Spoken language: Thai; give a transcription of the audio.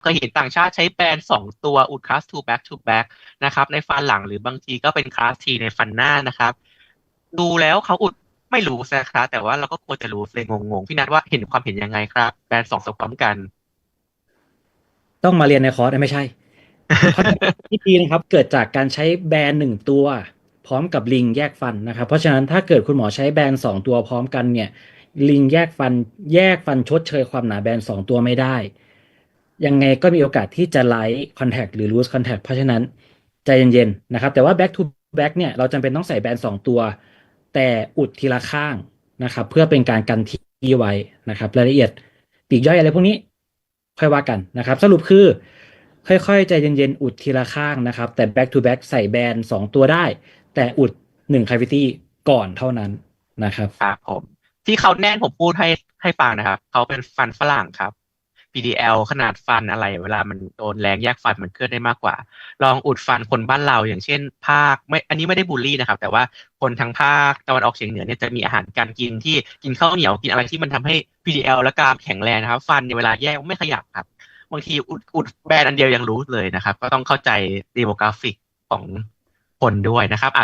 เคยเห็นต่างชาติใช้แบรนสองตัวอุดคลาส2 back to back นะครับในฟันหลังหรือบางทีก็เป็นคลาส T ในฟันหน้านะครับ ดูแล้วเขาอุดไม่รู้นะครับแต่ว่าเราก็ควรจะรู้เลยงงๆ พี่นัทว่าเห็นความเห็นยังไงครับ แบรนสองตัวพร้อมกัน ต้องมาเรียนในคอร์สไม่ใช่ที่ดีนะครับ เกิดจากการใช้แบรนด์หนึ่งตัว พร้อมกับลิงแยกฟันนะครับ เพราะฉะนั้นถ้าเกิดคุณหมอใช้แบรนด์สองตัวพร้อมกันเนี่ย ลิงแยกฟันแยกฟันชดเชยความหนาแบรนด์สองตัวไม่ได้ ยังไงก็มีโอกาสที่จะไลท์คอนแทคหรือ loose contact เพราะฉะนั้นใจเย็นๆนะครับ แต่ว่า back to back เนี่ยเราจำเป็นต้องใส่แบรนด์สองตัว แต่อุดทีละข้างนะครับ เพื่อเป็นการกันที่ไว้นะครับรายละเอียดปีกย่อยอะไรพวกนี้ ค่อยว่ากันนะครับ สรุปคือ ค่อยๆ ใจเย็นๆ อุดทีละข้างนะครับ แต่ back to back ใส่แบนสองตัวได้ แต่อุดหนึ่ง cavity ก่อนเท่านั้นนะครับครับผมที่เขาแน่นผมพูดให้ให้ฟังนะครับ เขาเป็นฟันฝรั่งครับ PDL ขนาดฟันอะไร เวลามันโดนแรงแยกฟันมันเคลื่อนได้มากกว่า ลองอุดฟันคนบ้านเราอย่างเช่น ภาคไม่อันนี้ไม่ได้บูลลี่นะครับ แต่ว่าคนทางภาคตะวันออกเฉียงเหนือเนี่ยจะมีอาหารการกินที่กินข้าวเหนียวกินอะไรที่มันทำให้ PDL และกรามแข็งแรงนะครับ ฟันในเวลาแยกไม่ขยับครับบางทีอุดอุดแบรนด์อันเดียวยังรู้เลยนะครับ ก็ต้องเข้าใจดีโมกราฟิกของคนด้วยนะครับอะ